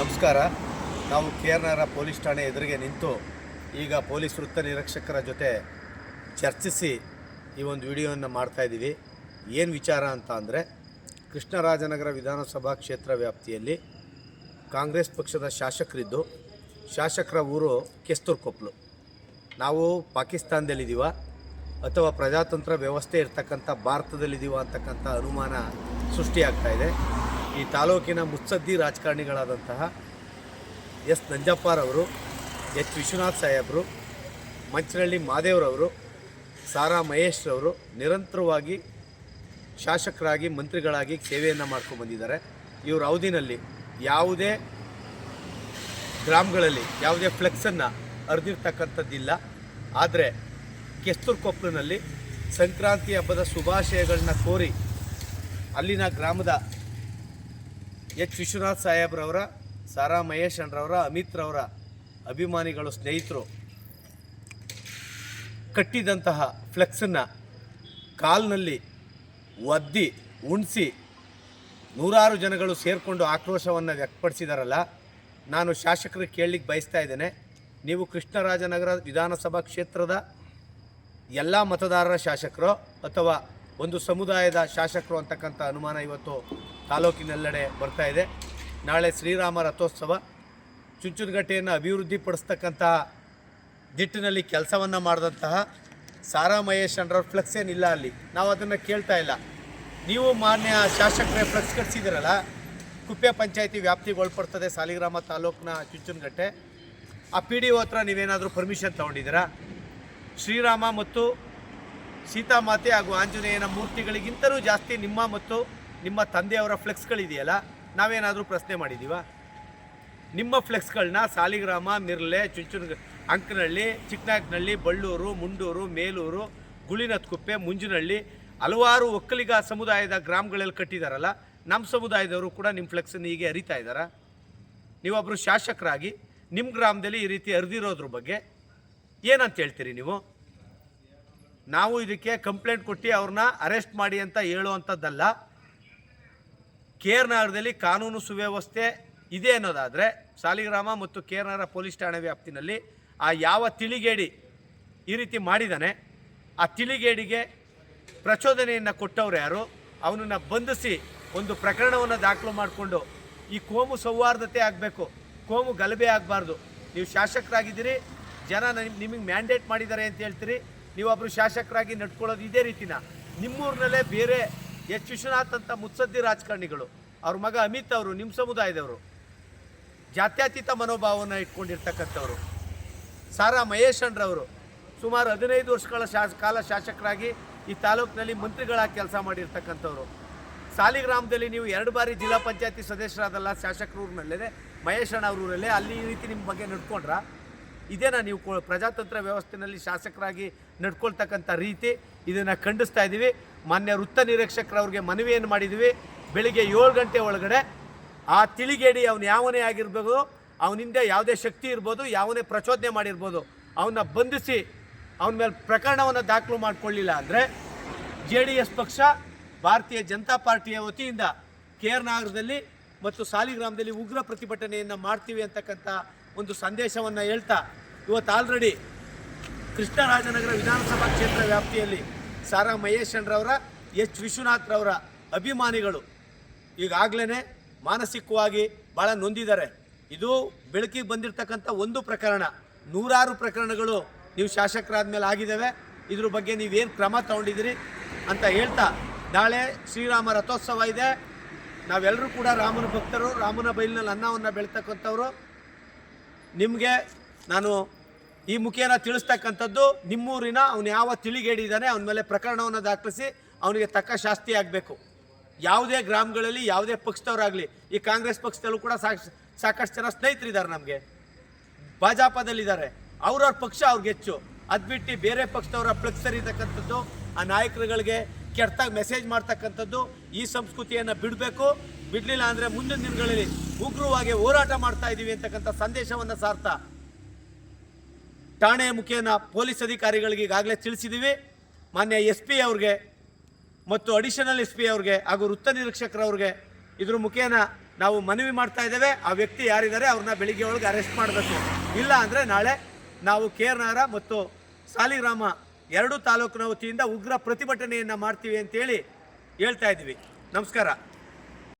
ನಮಸ್ಕಾರ. ನಾವು K R ನಗರ police ಠಾಣೆ ಎದುರಿಗೆ ನಿಂತು ಈಗ ಪೊಲೀಸ್ ವೃತ್ತ ನಿರೀಕ್ಷಕರ ಜೊತೆ ಚರ್ಚಿಸಿ ಈ ಒಂದು ವಿಡಿಯೋವನ್ನು ಮಾಡ್ತಾಯಿದ್ದೀವಿ ಏನು ವಿಚಾರ ಅಂತ ಅಂದರೆ, ಕೃಷ್ಣರಾಜನಗರ ವಿಧಾನಸಭಾ ಕ್ಷೇತ್ರ ವ್ಯಾಪ್ತಿಯಲ್ಲಿ ಕಾಂಗ್ರೆಸ್ ಪಕ್ಷದ ಶಾಸಕರಿದ್ದು, ಶಾಸಕರ ಊರು ಕೆಸ್ತೂರ್ಕೊಪ್ಲು. ನಾವು ಪಾಕಿಸ್ತಾನದಲ್ಲಿದ್ದೀವ, ಅಥವಾ ಪ್ರಜಾತಂತ್ರ ವ್ಯವಸ್ಥೆ ಇರ್ತಕ್ಕಂಥ ಭಾರತದಲ್ಲಿದ್ದೀವ ಅಂತಕ್ಕಂಥ ಅನುಮಾನ ಸೃಷ್ಟಿಯಾಗ್ತಾ ಇದೆ. ಈ ತಾಲೂಕಿನ ಮುತ್ಸದ್ದಿ ರಾಜಕಾರಣಿಗಳಾದಂತಹ ಎಸ್. ನಂಜಪ್ಪರವರು ಎಚ್. ವಿಶ್ವನಾಥ್ ಸಾಹೇಬರು ಮಂಚನಹಳ್ಳಿ ಮಾದೇವ್ರವರು ಸಾರಾ ಮಹೇಶ್ರವರು ನಿರಂತರವಾಗಿ ಶಾಸಕರಾಗಿ, ಮಂತ್ರಿಗಳಾಗಿ ಸೇವೆಯನ್ನು ಮಾಡ್ಕೊಂಡು ಬಂದಿದ್ದಾರೆ. ಇವರ ಅವಧಿನಲ್ಲಿ ಯಾವುದೇ ಗ್ರಾಮಗಳಲ್ಲಿ ಯಾವುದೇ ಫ್ಲೆಕ್ಸನ್ನು ಅರ್ದಿರ್ತಕ್ಕಂಥದ್ದಿಲ್ಲ ಆದರೆ ಕೆಸ್ತೂರ್ಕೊಪ್ಪಲಿನಲ್ಲಿ ಸಂಕ್ರಾಂತಿ ಹಬ್ಬದ ಶುಭಾಶಯಗಳನ್ನ ಕೋರಿ ಅಲ್ಲಿನ ಗ್ರಾಮದ ಎಚ್. ವಿಶ್ವನಾಥ್ ಸಾಹೇಬ್ರವರ, ಸಾರಾ ಮಹೇಶ್ ಅಣ್ಣರವರ ಅಮಿತ್ರವರ ಅಭಿಮಾನಿಗಳು, ಸ್ನೇಹಿತರು ಕಟ್ಟಿದಂತಹ ಫ್ಲೆಕ್ಸನ್ನು ಕಾಲ್ನಲ್ಲಿ ಒದ್ದಿ, ಉಣಿಸಿ ನೂರಾರು ಜನಗಳು ಸೇರಿಕೊಂಡು ಆಕ್ರೋಶವನ್ನು ವ್ಯಕ್ತಪಡಿಸಿದಾರಲ್ಲ, ನಾನು ಶಾಸಕರು ಕೇಳಲಿಕ್ಕೆ ಬಯಸ್ತಾ ಇದ್ದೇನೆ. ನೀವು ಕೃಷ್ಣರಾಜನಗರ ವಿಧಾನಸಭಾ ಕ್ಷೇತ್ರದ ಎಲ್ಲ ಮತದಾರರ ಶಾಸಕರು ಅಥವಾ ಒಂದು ಸಮುದಾಯದ ಶಾಸಕರು ಅಂತಕ್ಕಂಥ ಅನುಮಾನ ಇವತ್ತು ತಾಲೂಕಿನೆಲ್ಲೆಡೆ ಬರ್ತಾ ಇದೆ. ನಾಳೆ ಶ್ರೀರಾಮ ರಥೋತ್ಸವ. ಚುಂಚುನಗಟ್ಟೆಯನ್ನು ಅಭಿವೃದ್ಧಿಪಡಿಸ್ತಕ್ಕಂಥ ದಿಟ್ಟಿನಲ್ಲಿ ಕೆಲಸವನ್ನು ಮಾಡಿದಂತಹ ಸಾರಾ ಮಹೇಶ್ ಅಂಡ್ರವ್ರ ಫ್ಲೆಕ್ಸ್ ಏನಿಲ್ಲ ಅಲ್ಲಿ. ನಾವು ಅದನ್ನು ಕೇಳ್ತಾ ಇಲ್ಲ. ನೀವು ಮಾನ್ಯ ಶಾಸಕರೇ ಫ್ಲೆಕ್ಸ್ ಕಟ್ಸಿದ್ದೀರಲ್ಲ ಕುಪ್ಪೆ ಪಂಚಾಯಿತಿ ವ್ಯಾಪ್ತಿಗೆ ಒಳಪಡ್ತದೆ ಸಾಲಿಗ್ರಾಮ ತಾಲೂಕಿನ ಚುಂಚುನಗಟ್ಟೆ. ಆ ಪಿ ಡಿ ಒ ಹತ್ರ ನೀವೇನಾದರೂ ಪರ್ಮಿಷನ್ ತೊಗೊಂಡಿದ್ದೀರಾ? ಶ್ರೀರಾಮ ಮತ್ತು ಸೀತಾಮಾತೆ ಹಾಗೂ ಆಂಜನೇಯನ ಮೂರ್ತಿಗಳಿಗಿಂತಲೂ ಜಾಸ್ತಿ ನಿಮ್ಮ ಮತ್ತು ನಿಮ್ಮ ತಂದೆಯವರ ಫ್ಲೆಕ್ಸ್ಗಳಿದೆಯಲ್ಲ, ನಾವೇನಾದರೂ ಪ್ರಶ್ನೆ ಮಾಡಿದ್ದೀವ ನಿಮ್ಮ ಫ್ಲೆಕ್ಸ್ಗಳನ್ನ ಸಾಲಿಗ್ರಾಮ ಮಿರ್ಲೆ ಚುಂಚುನ ಅಂಕನಹಳ್ಳಿ ಚಿಕ್ಕನಾಯಕನಹಳ್ಳಿ ಬಳ್ಳೂರು, ಮುಂಡೂರು, ಮೇಲೂರು ಗುಳಿನತ್ಕುಪ್ಪೆ ಮುಂಜಿನಹಳ್ಳಿ ಹಲವಾರು ಒಕ್ಕಲಿಗ ಸಮುದಾಯದ ಗ್ರಾಮಗಳಲ್ಲಿ ಕಟ್ಟಿದಾರಲ್ಲ ನಮ್ಮ ಸಮುದಾಯದವರು ಕೂಡ ನಿಮ್ಮ ಫ್ಲೆಕ್ಸನ್ನು ಹೀಗೆ ಅರಿತಾ ಇದ್ದಾರಾ? ನೀವೊಬ್ಬರು ಶಾಸಕರಾಗಿ ನಿಮ್ಮ ಗ್ರಾಮದಲ್ಲಿ ಈ ರೀತಿ ಅರಿದಿರೋದ್ರ ಬಗ್ಗೆ ಏನಂತ ಹೇಳ್ತೀರಿ ನೀವು? ನಾವು ಇದಕ್ಕೆ ಕಂಪ್ಲೇಂಟ್ ಕೊಟ್ಟು ಅವ್ರನ್ನ ಅರೆಸ್ಟ್ ಮಾಡಿ ಅಂತ ಹೇಳುವಂಥದ್ದಲ್ಲ. ಕೇರ್ನಗರದಲ್ಲಿ ಕಾನೂನು ಸುವ್ಯವಸ್ಥೆ ಇದೆ ಅನ್ನೋದಾದರೆ ಸಾಲಿಗ್ರಾಮ ಮತ್ತು ಕೇರ್ನಗರ ಪೊಲೀಸ್ ಠಾಣೆ ವ್ಯಾಪ್ತಿನಲ್ಲಿ ಆ ಯಾವ ತಿಳಿಗೇಡಿ ಈ ರೀತಿ ಮಾಡಿದ್ದಾನೆ, ಆ ತಿಳಿಗೇಡಿಗೆ ಪ್ರಚೋದನೆಯನ್ನು ಕೊಟ್ಟವ್ರು ಯಾರು? ಅವನನ್ನು ಬಂಧಿಸಿ ಒಂದು ಪ್ರಕರಣವನ್ನು ದಾಖಲು ಮಾಡಿಕೊಂಡು ಈ ಕೋಮು ಸೌಹಾರ್ದತೆ ಆಗಬೇಕು, ಕೋಮು ಗಲಭೆ ಆಗಬಾರ್ದು. ನೀವು ಶಾಸಕರಾಗಿದ್ದೀರಿ, ಜನ ನಿಮಗೆ ಮ್ಯಾಂಡೇಟ್ ಮಾಡಿದ್ದಾರೆ ಅಂತ ಹೇಳ್ತೀರಿ ನೀವೊಬ್ಬರು ಶಾಸಕರಾಗಿ ನಡ್ಕೊಳ್ಳೋದು ಇದೇ ರೀತಿನ. ನಿಮ್ಮೂರಿನಲ್ಲೇ ಬೇರೆ ಎಚ್. ವಿಶ್ವನಾಥ್ ಅಂತ ಮುತ್ಸದ್ದಿ ರಾಜಕಾರಣಿಗಳು. ಅವ್ರ ಮಗ ಅಮಿತ್ ಅವರು ನಿಮ್ಮ ಸಮುದಾಯದವರು. ಜಾತ್ಯತೀತ ಮನೋಭಾವವನ್ನು ಇಟ್ಕೊಂಡಿರ್ತಕ್ಕಂಥವ್ರು. ಸಾರಾ ಮಹೇಶ್ ಅಣ್ರವರು ಸುಮಾರು ಹದಿನೈದು ವರ್ಷಗಳ ಶಾಸ, ಕಾಲ ಶಾಸಕರಾಗಿ ಈ ತಾಲೂಕಿನಲ್ಲಿ ಮಂತ್ರಿಗಳಾಗಿ ಕೆಲಸ ಮಾಡಿರ್ತಕ್ಕಂಥವ್ರು. ಸಾಲಿಗ್ರಾಮದಲ್ಲಿ ನೀವು ಎರಡು ಬಾರಿ ಜಿಲ್ಲಾ ಪಂಚಾಯತಿ ಸದಸ್ಯರಾದಲ್ಲ ಶಾಸಕರ ಊರಿನಲ್ಲೇ ಮಹೇಶಣ್ಣ ಅಣ್ಣ ಅವ್ರ ಊರಲ್ಲೇ ಅಲ್ಲಿ ಈ ರೀತಿ ನಿಮ್ಮ ಬಗ್ಗೆ ನಡ್ಕೊಂಡ್ರ? ಇದೇನಾ ನೀವು ಪ್ರಜಾತಂತ್ರ ವ್ಯವಸ್ಥೆಯಲ್ಲಿ ಶಾಸಕರಾಗಿ ನಡ್ಕೊಳ್ತಕ್ಕಂಥ ರೀತಿ ಇದನ್ನು ಖಂಡಿಸ್ತಾ ಇದ್ದೀವಿ. ಮಾನ್ಯ ವೃತ್ತ ನಿರೀಕ್ಷಕರವ್ರಿಗೆ ಮನವಿಯನ್ನು ಮಾಡಿದ್ದೀವಿ. ಬೆಳಿಗ್ಗೆ ಏಳು ಗಂಟೆ ಒಳಗಡೆ ಆ ತಿಳಿಗೇಡಿ ಅವನು ಯಾವನೇ ಆಗಿರ್ಬೋದು ಅವನಿಂದ ಯಾವುದೇ ಶಕ್ತಿ ಇರ್ಬೋದು, ಯಾವನೇ ಪ್ರಚೋದನೆ ಮಾಡಿರ್ಬೋದು ಅವನ್ನ ಬಂಧಿಸಿ ಅವನ ಮೇಲೆ ಪ್ರಕರಣವನ್ನು ದಾಖಲು ಮಾಡಿಕೊಳ್ಳಿಲ್ಲ ಅಂದರೆ ಜೆ ಡಿ ಎಸ್ ಪಕ್ಷ, ಭಾರತೀಯ ಜನತಾ ಪಾರ್ಟಿಯ ವತಿಯಿಂದ ಕೆ ಆರ್ ನಗರದಲ್ಲಿ ಮತ್ತು ಸಾಲಿಗ್ರಾಮದಲ್ಲಿ ಉಗ್ರ ಪ್ರತಿಭಟನೆಯನ್ನು ಮಾಡ್ತೀವಿ ಅಂತಕ್ಕಂಥ ಒಂದು ಸಂದೇಶವನ್ನು ಹೇಳ್ತಾ, ಇವತ್ತು ಆಲ್ರೆಡಿ ಕೃಷ್ಣರಾಜನಗರ ವಿಧಾನಸಭಾ ಕ್ಷೇತ್ರ ವ್ಯಾಪ್ತಿಯಲ್ಲಿ ಸಾರಾ ಮಹೇಶನ್ರವರ, ಎಚ್. ವಿಶ್ವನಾಥ್ರವರ ಅಭಿಮಾನಿಗಳು ಈಗಾಗಲೇ ಮಾನಸಿಕವಾಗಿ ಭಾಳ ನೊಂದಿದ್ದಾರೆ. ಇದು ಬೆಳಕಿಗೆ ಬಂದಿರತಕ್ಕಂಥ ಒಂದು ಪ್ರಕರಣ. ನೂರಾರು ಪ್ರಕರಣಗಳು ನೀವು ಶಾಸಕರಾದ ಮೇಲೆ ಆಗಿದ್ದಾವೆ. ಇದ್ರ ಬಗ್ಗೆ ನೀವೇನು ಕ್ರಮ ತಗೊಂಡಿದ್ದೀರಿ ಅಂತ ಹೇಳ್ತಾ, ನಾಳೆ ಶ್ರೀರಾಮ ರಥೋತ್ಸವ ಇದೆ. ನಾವೆಲ್ಲರೂ ಕೂಡ ರಾಮನ ಭಕ್ತರು, ರಾಮನ ಬೈಲಿನಲ್ಲಿ ಅನ್ನವನ್ನು ಬೆಳೀತಕ್ಕಂಥವ್ರು. ನಿಮಗೆ ನಾನು ಈ ಮುಖೇನ ತಿಳಿಸ್ತಕ್ಕಂಥದ್ದು, ನಿಮ್ಮೂರಿನ ಅವನು ಯಾವ ತಿಳಿಗೇಡಿದ್ದಾನೆ ಅವನ ಮೇಲೆ ಪ್ರಕರಣವನ್ನು ದಾಖಲಿಸಿ ಅವನಿಗೆ ತಕ್ಕ ಶಾಸ್ತಿ ಆಗಬೇಕು. ಯಾವುದೇ ಗ್ರಾಮಗಳಲ್ಲಿ, ಯಾವುದೇ ಪಕ್ಷದವರಾಗಲಿ, ಈ ಕಾಂಗ್ರೆಸ್ ಪಕ್ಷದಲ್ಲೂ ಕೂಡ ಸಾಕ್, ಸಾಕಷ್ಟು ಜನ ಸ್ನೇಹಿತರಿದ್ದಾರೆ ನಮಗೆ. ಭಾಜಪದಲ್ಲಿದ್ದಾರೆ. ಅವ್ರವ್ರ ಪಕ್ಷ ಅವ್ರಿಗೆ ಹೆಚ್ಚು. ಅದು ಬಿಟ್ಟು ಬೇರೆ ಪಕ್ಷದವರ ಫ್ಲೆಕ್ಸ್ ಇರತಕ್ಕಂಥದ್ದು ಆ ನಾಯಕರುಗಳಿಗೆ ಕೆಟ್ಟಾಗಿ ಮೆಸೇಜ್ ಮಾಡ್ತಕ್ಕಂಥದ್ದು ಈ ಸಂಸ್ಕೃತಿಯನ್ನು ಬಿಡಬೇಕು. ಬಿಡಲಿಲ್ಲ ಅಂದರೆ ಮುಂದಿನ ದಿನಗಳಲ್ಲಿ ಉಗ್ರವಾಗಿ ಹೋರಾಟ ಮಾಡ್ತಾ ಇದ್ದೀವಿ ಅಂತಕ್ಕಂಥ ಸಂದೇಶವನ್ನು ಸಾರ್ಥ ಠಾಣೆ ಮುಖೇನ ಪೊಲೀಸ್ ಅಧಿಕಾರಿಗಳಿಗೆ ಈಗಾಗಲೇ ತಿಳಿಸಿದ್ದೀವಿ ಮಾನ್ಯ ಎಸ್ ಪಿ ಅವ್ರಿಗೆ ಮತ್ತು ಅಡಿಷನಲ್ ಎಸ್ ಪಿ ಅವ್ರಿಗೆ ಹಾಗೂ ವೃತ್ತ ನಿರೀಕ್ಷಕರವ್ರಿಗೆ ಇದ್ರ ಮುಖೇನ ನಾವು ಮನವಿ ಮಾಡ್ತಾ ಇದ್ದೇವೆ. ಆ ವ್ಯಕ್ತಿ ಯಾರಿದ್ದಾರೆ ಅವ್ರನ್ನ ಬೆಳಿಗ್ಗೆ ಒಳಗೆ ಅರೆಸ್ಟ್ ಮಾಡಬೇಕು. ಇಲ್ಲ ಅಂದರೆ ನಾಳೆ ನಾವು ಕೆ ಮತ್ತು ಸಾಲಿಗ್ರಾಮ ಎರಡೂ ತಾಲೂಕಿನ ವತಿಯಿಂದ ಉಗ್ರ ಪ್ರತಿಭಟನೆಯನ್ನು ಮಾಡ್ತೀವಿ ಅಂತೇಳಿ ಹೇಳ್ತಾ ಇದ್ದೀವಿ. ನಮಸ್ಕಾರ.